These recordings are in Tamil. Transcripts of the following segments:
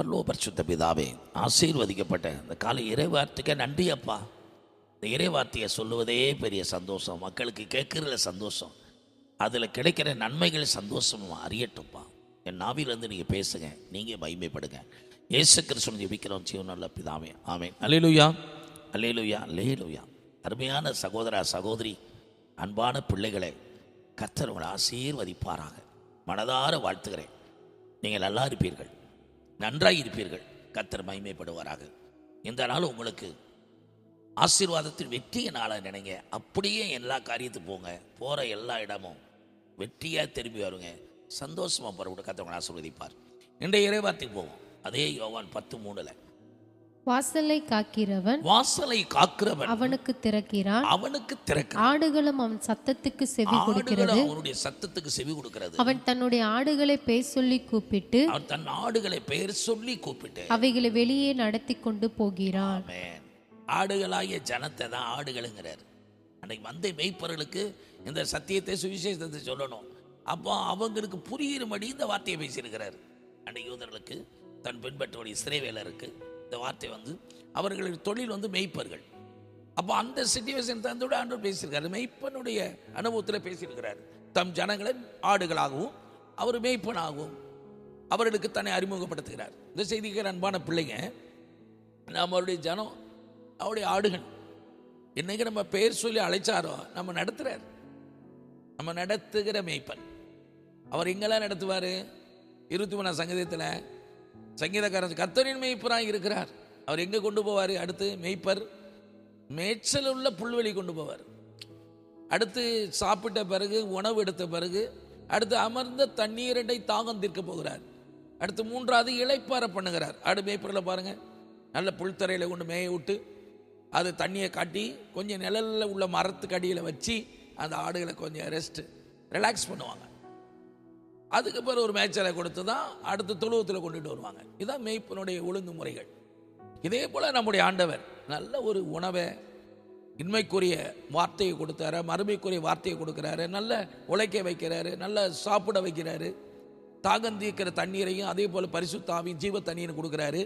பரலோ பரிசுத்த பிதாவே ஆசீர்வதிக்கப்பட்ட இந்த காலை இறைவார்த்தைக்கு நன்றி அப்பா. இந்த இறைவார்த்தையை சொல்லுவதே பெரிய சந்தோஷம். மக்களுக்கு கேட்குறதுல சந்தோஷம். அதில் கிடைக்கிற நன்மைகள் சந்தோஷம் அறியட்டும்ப்பா. என் நாவிலிருந்து நீங்கள் பேசுங்க நீங்கள் மகிமைப்படுங்க. இயேசு கிறிஸ்துவன் ஜெபிக்கிறோம் ஜீவனுள்ள பிதாவே. ஆமென். அல்லேலூயா அல்லேலூயா அல்லேலூயா அருமையான சகோதரா சகோதரி அன்பான பிள்ளைகளை கர்த்தர் உங்களை ஆசீர்வதிப்பாராக. மனதார வாழ்த்துகிறேன். நீங்கள் நல்லா இருப்பீர்கள். நன்றாய் இருப்பீர்கள் கத்தர் மகிமைப்படுவாராக. இந்த நாள் உங்களுக்கு ஆசீர்வாதத்தில் வெற்றியை நாளாக நினைங்க. அப்படியே எல்லா காரியத்துக்கு போங்க. போகிற எல்லா இடமும் வெற்றியாக திரும்பி வருங்க. சந்தோஷமாக போகிற விட கத்தவங்களை ஆசீர்வதிப்பார். இன்றைய இறைவார்த்தைக்கு போவோம். அதே யோவான் பத்து மூணில். வாசலை காக்கிறவன் வாசலை காக்கிறவன் அவனுக்கு திறக்கிறான். அவனுக்கு திறக்க ஆடுகளும் அவன் சத்தத்துக்கு செவி கொடுக்கிறது. அவனுடைய சத்தத்துக்கு செவி கொடுக்கிறது. அவன் தன்னுடைய ஆடுகளை பேர் சொல்லி கூப்பிட்டு அவன் தன் ஆடுகளை பெயர் சொல்லி கூப்பிட்டு அவைகளை வெளியே நடத்தி கொண்டு போகிறான். ஆடுகளாகிய ஜனத்தை தான் ஆடுகளுங்கிறார். அன்னைக்கு வந்த மெய்ப்பர்களுக்கு இந்த சத்தியத்தை சுவிசேஷத்தை சொல்லணும். அப்போ அவங்களுக்கு புரியும்படி இந்த வார்த்தையை பேசியிருக்கிறார். அன்னைக்கு யூதர்களுக்கு தன் பின்பற்றோடைய இஸ்ரேவேலருக்கு இந்த வார்த்தை வந்து அவர்களுடைய தொழில் வந்து மெய்ப்பர்கள். அப்போ அந்த சிச்சுவேஷன் தந்தோட ஆண்டவர் பேசியிருக்காரு. மெய்ப்பனுடைய அனுபவத்தில் பேசியிருக்கிறார். தம் ஜனங்களை ஆடுகளாகவும் அவர் மெய்ப்பனாகவும் அவர்களுக்கு தன்னை அறிமுகப்படுத்துகிறார். இந்த செய்திக்கு அன்பான பிள்ளைங்க நம்மளுடைய ஜனம் அவருடைய ஆடுகள் இன்னைக்கு நம்ம பெயர் சொல்லி அழைச்சாரோ நம்ம நடத்துகிறார் நம்ம நடத்துகிற மெய்ப்பன். அவர் எங்கெல்லாம் நடத்துவார்? இருபத்தி மூணாம் சங்கீதத்தில் சங்கீதக்காரன் கத்தரின் மெய்ப்பராக இருக்கிறார். அவர் எங்கே கொண்டு போவார்? அடுத்து மேய்ப்பர். மேய்ச்சல் உள்ள புல்வெளி கொண்டு போவார். அடுத்து சாப்பிட்ட பிறகு உணவு எடுத்த பிறகு அடுத்து அமர்ந்த தண்ணீரண்டை தாகம் தீர்க்க போகிறார். அடுத்து மூன்றாவது இலைப்பார பண்ணுகிறார். ஆடு மேய்ப்பரில் பாருங்க. நல்ல புல்தரையில் கொண்டு மேய விட்டு அது தண்ணியை காட்டி கொஞ்சம் நிழலில் உள்ள மரத்துக்கு அடியில் வச்சு அந்த ஆடுகளை கொஞ்சம் ரெஸ்ட் ரிலாக்ஸ் பண்ணுவாங்க. அதுக்கு பிறகு ஒரு மேய்ச்சலை கொடுத்து தான் அடுத்து தொழுவத்தில் கொண்டுட்டு வருவாங்க. இதுதான் மேய்ப்பனுடைய ஒழுங்குமுறைகள் இதே போல் நம்முடைய ஆண்டவர் நல்ல ஒரு உணவை இன்மைக்குரிய வார்த்தையை கொடுத்தாரு மறுமைக்குரிய வார்த்தையை கொடுக்குறாரு நல்ல உழைக்க வைக்கிறாரு நல்ல சாப்பிட வைக்கிறாரு தாகந்தீக்கிற தண்ணீரையும் அதே போல் பரிசுத்தாவையும் ஜீவ தண்ணீரும் கொடுக்குறாரு.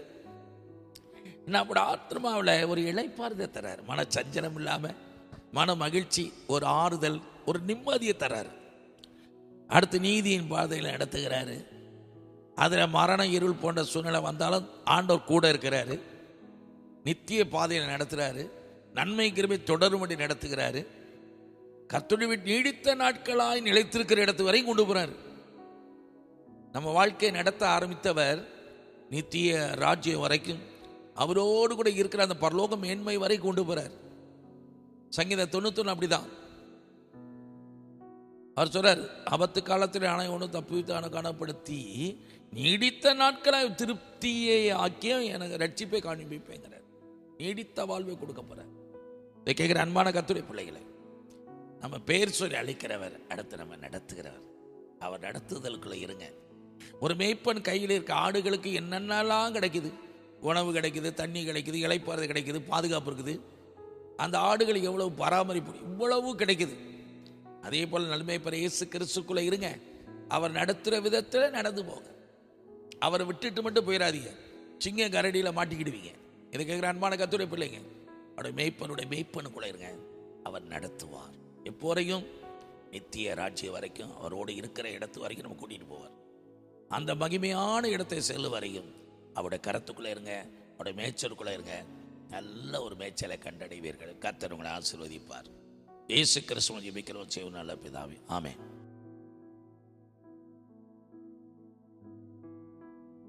நம்மளோட ஆத்மாவில் ஒரு இழைப்பார்தை தர்றாரு. மன சஞ்சலம் இல்லாமல் மன மகிழ்ச்சி ஒரு ஆறுதல் ஒரு நிம்மதியை தர்றாரு. அடுத்து நீதியின் பாதையில் நடத்துகிறாரு. அதில் மரண இருள் போன்ற சூழ்நிலை வந்தாலும் ஆண்டவர் கூட இருக்கிறாரு. நித்திய பாதையில் நடத்துகிறாரு நன்மை கிருமை தொடரும்படி நடத்துகிறாரு. கர்த்தருடைய நீடித்த நாட்களாய் நிலைத்திருக்கிற இடத்து வரை கொண்டு போறாரு. நம்ம வாழ்க்கையை நடத்த ஆரம்பித்தவர் நித்திய ராஜ்யம் வரைக்கும் அவரோடு கூட இருக்கிற அந்த பரலோகம் மேன்மை வரை கொண்டு போறார். சங்கீத தொண்ணூத்தொன்று அப்படிதான். அவர் சொல்றார் ஆபத்து காலத்தில் ஆணை ஒன்று தப்புவித்தான காணப்படுத்தி நீடித்த நாட்களை திருப்தியை ஆக்கிய எனக்கு ரட்சிப்பை காண்பிப்பேங்கிறார். நீடித்த வாழ்வை கொடுக்க போகிறார் இதை கேட்குற அன்பான கத்துரை பிள்ளைகளை நம்ம பெயர் சொல்லி அழிக்கிறவர் அடுத்து நம்ம நடத்துகிறவர். அவர் நடத்துதலுக்குள்ள இருங்க. ஒரு மேய்ப்பன் கையில் இருக்க ஆடுகளுக்கு என்னென்னலாம் கிடைக்குது? உணவு கிடைக்குது தண்ணி கிடைக்குது இலைப்பாறை கிடைக்குது பாதுகாப்பு இருக்குது. அந்த ஆடுகளுக்கு எவ்வளவு பராமரிப்பு இவ்வளவு கிடைக்குது. அதே போல் நன்மைப்பற இயேசு கிறிஸ்துக்குள்ள இருங்க. அவர் நடத்துகிற விதத்தில் நடந்து போங்க. அவரை விட்டுட்டு மட்டும் போயிடாதீங்க சிங்க கரடியில் மாட்டிக்கிடுவீங்க. இதை கேட்குற அன்பான கத்துரை பிள்ளைங்க அவருடைய மெய்ப்பனுடைய மெய்ப்பனுக்குள்ளே இருங்க. அவர் நடத்துவார். எப்போரையும் நித்திய ராஜ்யம் வரைக்கும் அவரோடு இருக்கிற இடத்து வரைக்கும் நம்ம கூட்டிகிட்டு போவார். அந்த மகிமையான இடத்தை செல்லு வரையும் அவருடைய கரத்துக்குள்ளே இருங்க. அவருடைய மேய்ச்சலுக்குள்ளே இருங்க. நல்ல ஒரு மேய்ச்சலை கண்டடைவீர்கள். கத்தர் உங்களை ஆசீர்வதிப்பார். இயேசு கிறிஸ்துவன் ஜெபிக்கிறோம். செய்வோம் நல்ல பிதாவே. ஆமே